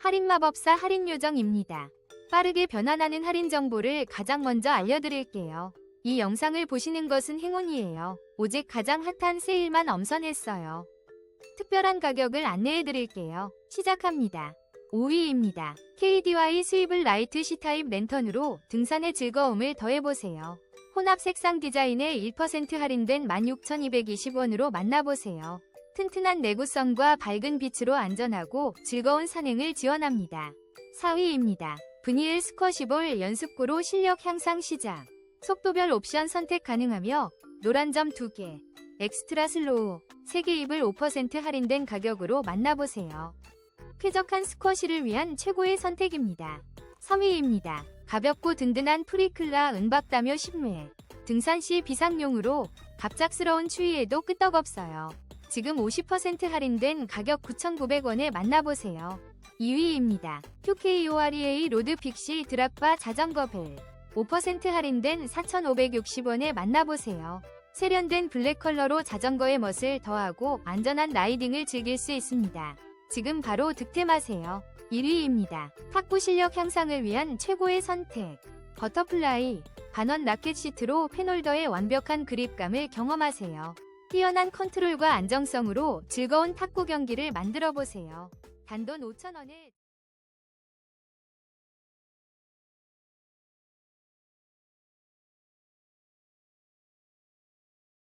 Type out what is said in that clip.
할인마법사 할인요정입니다. 빠르게 변환하는 할인 정보를 가장 먼저 알려드릴게요. 이 영상을 보시는 것은 행운이에요. 오직 가장 핫한 세일만 엄선했어요. 특별한 가격을 안내해드릴게요. 시작합니다. 5위입니다. KDY 스위블 라이트 C타입 랜턴으로 등산의 즐거움을 더해보세요. 혼합 색상 디자인에 1% 할인된 16,220원으로 만나보세요. 튼튼한 내구성과 밝은 빛으로 안전하고 즐거운 산행을 지원합니다. 4위입니다. 브니엘 스쿼시볼 연습구로 실력 향상 시작. 속도별 옵션 선택 가능하며 노란 점 2개, 엑스트라 슬로우, 3개 입을 5% 할인된 가격으로 만나보세요. 쾌적한 스쿼시를 위한 최고의 선택입니다. 3위입니다. 가볍고 든든한 프리클라 은박다며 10매. 등산 시 비상용으로 갑작스러운 추위에도 끄떡없어요. 지금 50% 할인된 가격 9,900원에 만나보세요. 2위입니다. QKOREA 로드 픽시 드랍바 자전거 벨. 5% 할인된 4,560원에 만나보세요. 세련된 블랙 컬러로 자전거의 멋을 더하고 안전한 라이딩을 즐길 수 있습니다. 지금 바로 득템하세요. 1위입니다. 탁구 실력 향상을 위한 최고의 선택. 버터플라이, 반원 라켓 시트로 펜홀더의 완벽한 그립감을 경험하세요. 뛰어난 컨트롤과 안정성으로 즐거운 탁구 경기를 만들어 보세요. 단돈 5,000원에